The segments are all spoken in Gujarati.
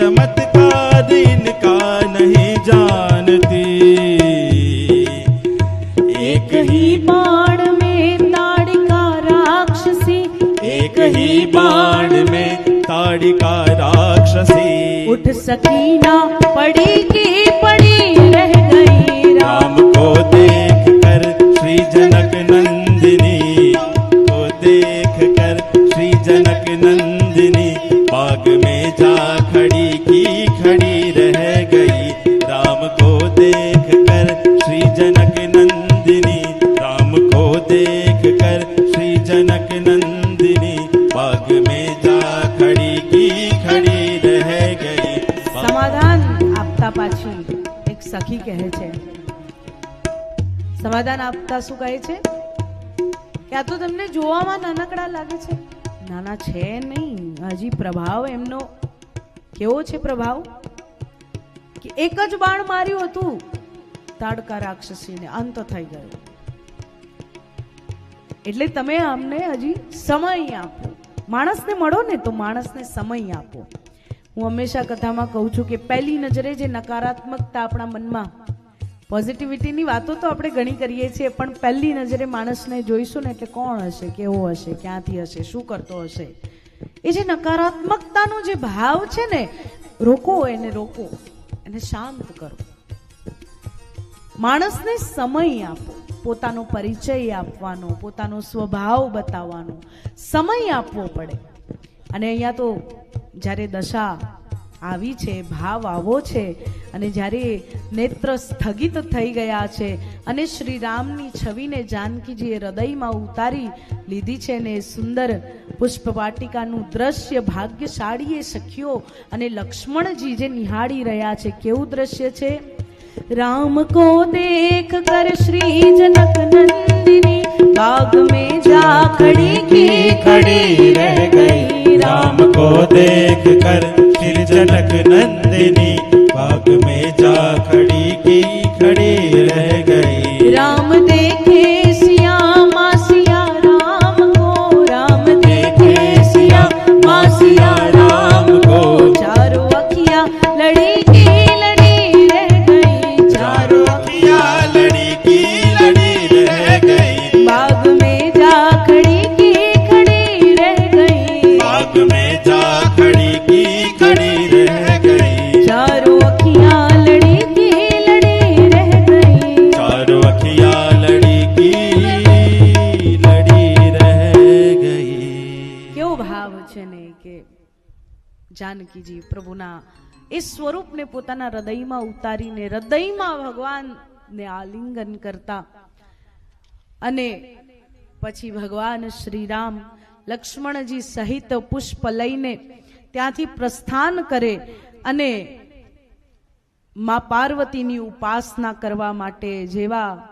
चमत्कार इनका नहीं जानती। एक ही बाण में ताड़िका राक्षसी। एक ही बाण में ताड़िका राक्षसी। उठ सकीना पड़ी की સમાધાન આપતા શું કહે છે? કે તો તમને જોવામાં નાનકડા લાગે છે. નાના છે નહીં, હજી પ્રભાવ એમનો કેવો છે પ્રભાવ? કે એક જ બાણ માર્યું હતું, તાડકા રાક્ષસીને અંત થઈ ગયો. એટલે તમે અમને હજી સમય આપો. માણસને મળો ને તો માણસને સમય આપો. હું હંમેશા કથામાં કહું છું કે પહેલી નજરે જે નકારાત્મકતા આપણા મનમાં પોઝિટિવિટીની વાતો તો આપણે ઘણી કરીએ છીએ, પણ પહેલી નજરે માણસને જોઈશું ને એટલે કોણ હશે, કેવો હશે, ક્યાંથી હશે, શું કરતો હશે? એ જે નકારાત્મકતાનો જે ભાવ છે ને, રોકો એને રોકો. એને શાંત કરો. માણસને સમય આપો, પોતાનો પરિચય આપવાનો, પોતાનો સ્વભાવ બતાવવાનો. સમય આપવો પડે. અને અહીંયા તો જ્યારે દશા આવી છે, ભાવ આવો છે. અને જ્યારે નેત્ર સ્થગિત થઈ ગયા છે અને શ્રી રામની છબીને જાનકીજીએ હૃદયમાં ઉતારી લીધી છે ને સુંદર પુષ્પ વાટિકાનું દ્રશ્ય ભાગ્યશાળીએ શક્યો અને લક્ષ્મણજી જે નિહાળી રહ્યા છે, કેવું દ્રશ્ય છે? રામ કો દેખ કર શ્રી જનક નંદિની બાગ મેં જા ખડી કી ખડી રહ ગઈ. રામ કો દેખ કર श्री जनक नंदिनी बाग में जा खड़ी की खड़ी रह गई राम જાનકીજી પ્રભુના. એ સ્વરૂપને પોતાના હૃદયમાં ઉતારીને, હૃદયમાં ભગવાનને આલિંગન કરતા. અને પછી ભગવાન શ્રીરામ લક્ષ્મણજી સહિત પુષ્પ લઈને ત્યાંથી પ્રસ્થાન કરે અને મા પાર્વતીની ઉપાસના કરવા માટે જેવા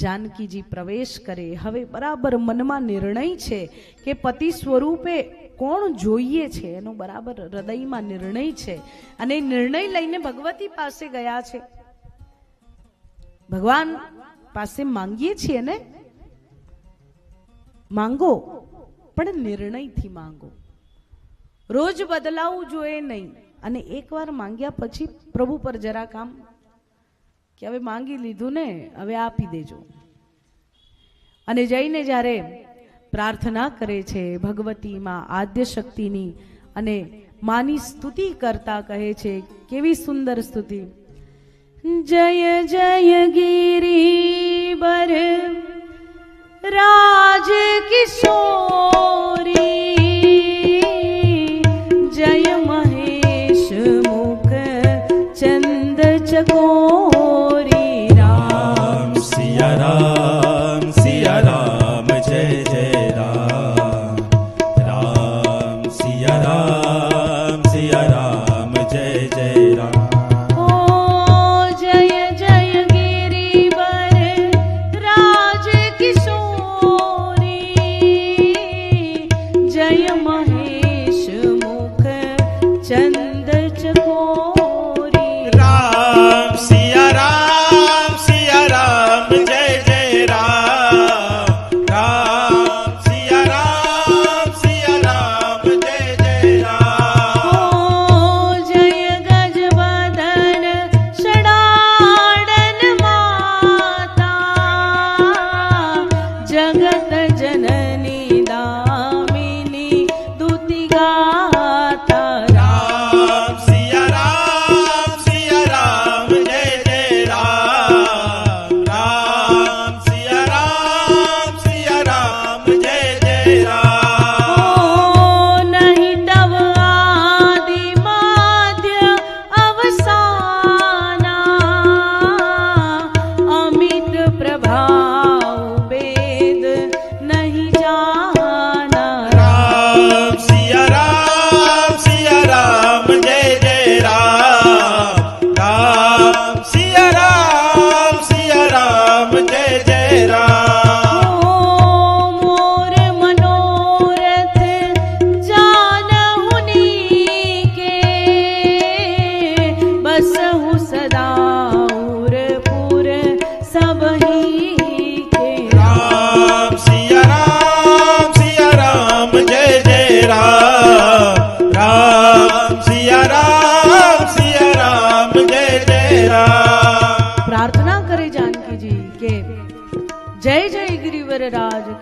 જાનકીજી પ્રવેશ કરે. હવે બરાબર મનમાં નિર્ણય છે કે પતિ સ્વરૂપે કોણ જોઈએ છે? એનો બરાબર હૃદયમાં નિર્ણય છે. અને નિર્ણય લઈને ભગવતી પાસે ગયા છે. ભગવાન પાસે માંગીએ છીએ ને? માંગો, પણ નિર્ણયથી માંગો. રોજ બદલાવું જોઈએ નહીં. અને એકવાર માંગ્યા પછી પ્રભુ પર જરા કામ કે હવે માંગી લીધું ને, હવે આપી દેજો. અને જઈને જ્યારે પ્રાર્થના કરે છે ભગવતીમાં આદ્ય શક્તિની અને માની સ્તુતિ કરતા કહે છે. કેવી સુંદર સ્તુતિ. જય જય ગિરી રાજ કિશોરી. जननिदा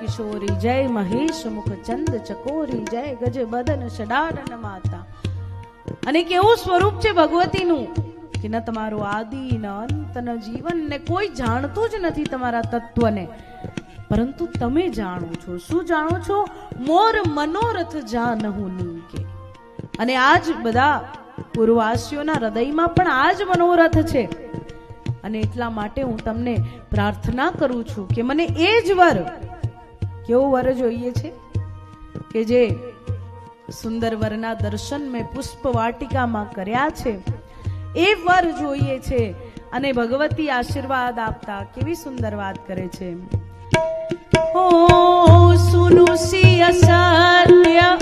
કિશોરી, જય મહેશ, મુખ ચંદ ચકોરી, જય ગજ બદન ષડાનન માતા. અને કેવું સ્વરૂપ છે ભગવતીનું કે ન તમારું આદિ, ન અંત, ન જીવન, ને કોઈ જાણતું જ નથી તમારા તત્વને. પરંતુ તમે જાણો છો. શું જાણો છો? મોર મનોરથ જાનહુ કે અને આજ બધા પૂર્વાસીઓના હૃદયમાં પણ આ જ મનોરથ છે. અને એટલા માટે હું તમને પ્રાર્થના કરું છું કે મને એ જ વર કેવો વર જોઈએ છે? કે જે સુંદર વરના દર્શન મેં પુષ્પ વાટિકામાં કર્યા છે. એ વર જોઈએ છે અને ભગવતી આશીર્વાદ આપતા કેવી સુંદર વાત કરે છે. ઓ સુનુસી સિય સત્ય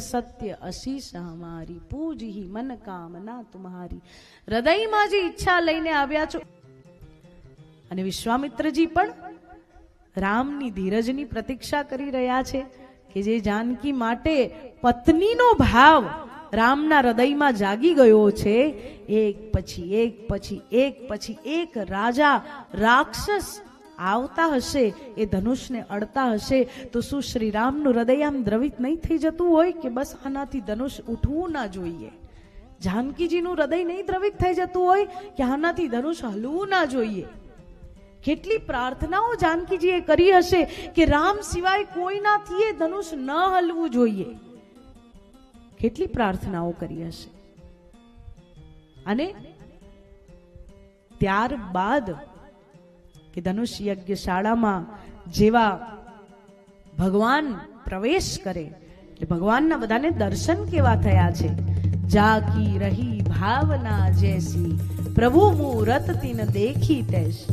સિય સત્ય અશીષ હમારી પૂજી મન કામના તુમ્હારી હૃદયમાં જે ઈચ્છા લઈને આવ્યા છો, અને વિશ્વામિત્રજી પણ રામની ધીરજની પ્રતીક્ષા કરી રહ્યા છે કે જે જાનકી માટે પત્નીનો ભાવ રામના હૃદયમાં જાગી ગયો છે, એક પછી એક પછી એક પછી એક રાજા રાક્ષસ આવતા હશે, એ ધનુષને અડતા હશે, તો શું શ્રીરામનું હૃદય આમ દ્રવિત નહીં થઈ જતું હોય કે બસ આનાથી ધનુષ ઉઠવું ના જોઈએ? જાનકીજીનું હૃદય નહીં દ્રવિત થઈ જતું હોય કે આનાથી ધનુષ હલવું ના જોઈએ? કેટલી પ્રાર્થનાઓ જાનકીજીએ કરી હશે કે રામ સિવાય કોઈનાથી એ ધનુષ ન હલવું જોઈએ? કેટલી પ્રાર્થનાઓ કરી હશે? અને ત્યારબાદ કે ધનુષ યજ્ઞશાળામાં જેવા ભગવાન પ્રવેશ કરે, એટલે ભગવાનના બધાને દર્શન કેવા થયા છે? જાકી રહી ભાવના જેસી, પ્રભુ મુરત તીન દેખી તેશ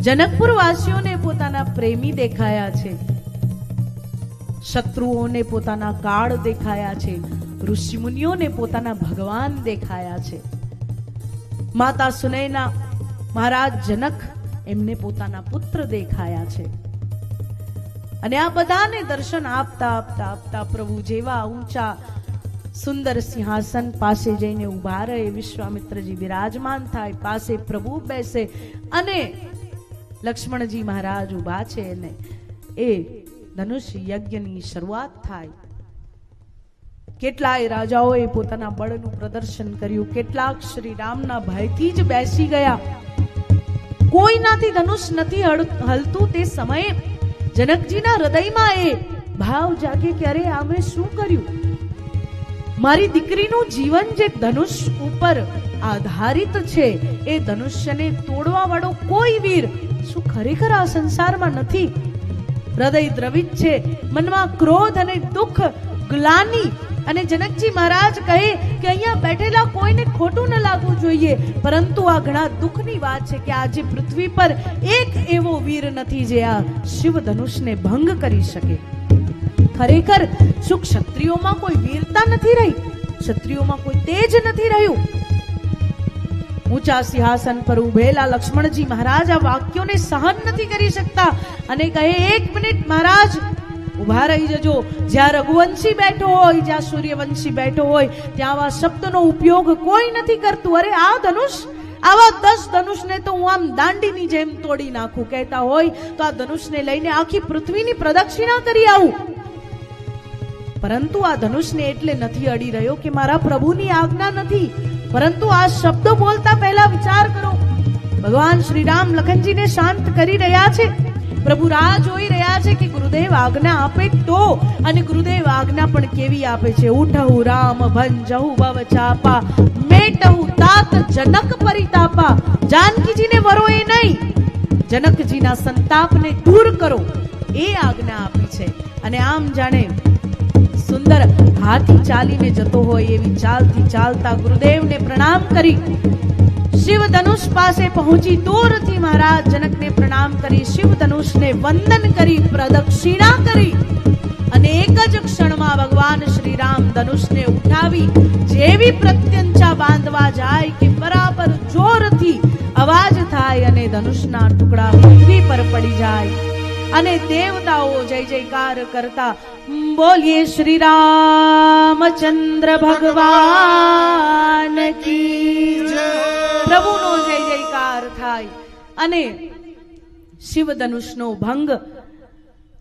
જનકપુર વાસીઓને પોતાના પ્રેમી દેખાયા છે. શત્રુઓને પોતાના કાળ દેખાયા છે. ઋષિમુનિઓને પોતાના ભગવાન દેખાયા છે. માતા સુનૈના મહારાજ જનક એમને પોતાના પુત્ર દેખાયા છે. અને આ બધાને દર્શન આપતા આપતા આપતા પ્રભુ જેવા ઊંચા સુંદર સિંહાસન પાસે જઈને ઊભા રહે, વિશ્વામિત્રજી બિરાજમાન થાય, પાસે પ્રભુ બેસે અને લક્ષ્મણજી મહારાજ ઊભા છે અને એ ધનુષ યજ્ઞની શરૂઆત થાય. કેટલાય રાજાઓએ પોતાના બળનું પ્રદર્શન કર્યું, કેટલાક શ્રી રામના ભયથી જ બેસી ગયા. કોઈનાથી ધનુષ નથી હલતું તે સમયે જનકજીના હૃદયમાં એ ભાવ જાગે ક્યારે આમે શું કર્યું? મારી દીકરીનું જીવન જે ધનુષ ઉપર આધારિત છે, એ ધનુષ્યને તોડવા વાળો કોઈ વીર શું ખરેખર આ સંસારમાં નથી? હૃદય દ્રવિત છે, મનમાં ક્રોધ અને દુઃખ, ગ્લાની અને જનકજી મહારાજ કહે કે અહીંયા બેઠેલા કોઈને ખોટું ન લાગવું જોઈએ. પરંતુ આ ઘણા દુઃખની વાત છે કે આજે પૃથ્વી પર એક એવો વીર નથી જે આ શિવ ધનુષને ભંગ કરી શકે. ખરેખર, શું ક્ષત્રિયોમાં કોઈ વીરતા નથી રહી? ક્ષત્રિયોમાં કોઈ તેજ નથી રહ્યું? ઊંચા સિંહાસન પર ઉભેલા લક્ષ્મણજી મહારાજ આ વાક્યોને સહન નથી કરી શકતા અને કહે, એક મિનિટ મહારાજ ઊભા રહી જજો. જ્યાં રઘુવંશી બેઠો હોય, જ્યાં સૂર્યવંશી બેઠો હોય, ત્યાં આવા શબ્દનો ઉપયોગ કોઈ નથી કરતું. અરે, આ ધનુષ? આવા દસ ધનુષને તો હું આમ દાંડીની જેમ તોડી નાખું. કહેતા હોય તો આ ધનુષને લઈને આખી પૃથ્વીની પ્રદક્ષિણા કરી આવું. પરંતુ આ ધનુષને એટલે નથી અડી રહ્યો કે મારા પ્રભુની આજ્ઞા નથી. પરંતુ આ શબ્દો બોલતા પહેલા વિચાર કરો. ભગવાન શ્રી રામ લખનજીને શાંત કરી રહ્યા છે. પ્રભુ રાહ જોઈ રહ્યા છે કે ગુરુદેવ આજ્ઞા આપે તો? અને ગુરુદેવ આજ્ઞા પણ કેવી આપે છે? ઉઠહુ રામ ભંજહુ ભવ, ચાપા મેટહુ તાત, જનક પરિતાપા. જાનકીજીને વરો એ નહીં. જનકજીના સંતાપને દૂર કરો. એ આજ્ઞા આપી છે. અને આમ જાણે સુંદર હાથી ચાલીને જતો હોય એવી ચાલથી ચાલતા ગુરુદેવને પ્રણામ કરી શિવ ધનુષ પાસે પહોંચી દૂરથી મહારાજ જનકને પ્રણામ કરી શિવ ધનુષને વંદન કરી, પ્રદક્ષિણા કરી અને એક જ ક્ષણમાં ભગવાન શ્રી રામ ધનુષને ઉઠાવી, જેવી પ્રત્યંચા બાંધવા જાય કે બરાબર જોરથી અવાજ થાય અને ધનુષના ટુકડા પૃથ્વી પર પડી જાય અને દેવતાઓ જય જયકાર કરતા બોલીએ શ્રી રામચંદ્ર ભગવાન કી જય. પ્રભુનો જય જયકાર થાય. અને શિવ ધનુષનો ભંગ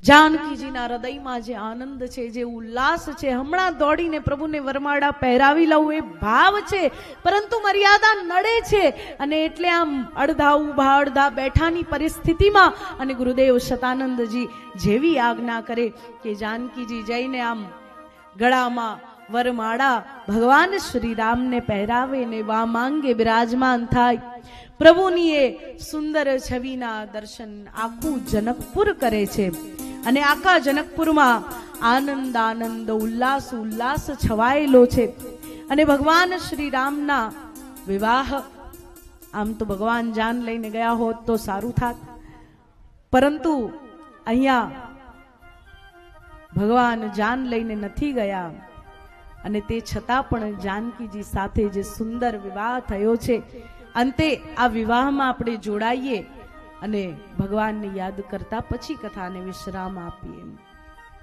જાનકીજીના હૃદયમાં જે આનંદ છે, જે ઉલ્લાસ છે, હમણાં દોડીને પ્રભુને વરમાળા પહેરાવી લઉં એ ભાવ છે, પરંતુ મર્યાદા નડે છે. અને એટલે આમ અડધા ઊભા અડધા બેઠાની પરિસ્થિતિમાં અને ગુરુદેવ શતાનંદજી જેવી આજ્ઞા કરે કે જાનકીજી જઈને આમ ગળામાં વરમાળા ભગવાન શ્રી રામને પહેરાવે ને વા માંગે બિરાજમાન થાય. પ્રભુની એ સુંદર છવિના દર્શન આખું જનકપુર કરે છે. અને આખા જનકપુરમાં આનંદ આનંદ ઉલ્લાસ ઉલ્લાસ છવાયેલો છે. અને ભગવાન શ્રી રામના વિવાહ, આમ તો ભગવાન જાન લઈને ગયા હોત તો સારું થાત. પરંતુ અહીંયા ભગવાન જાન લઈને નથી ગયા. અને તે છતાં પણ જાનકીજી સાથે જે સુંદર વિવાહ થયો છે, અંતે આ વિવાહમાં આપણે જોડાઈએ અને ભગવાનને યાદ કરતા પછી કથાને વિશ્રામ આપીએ.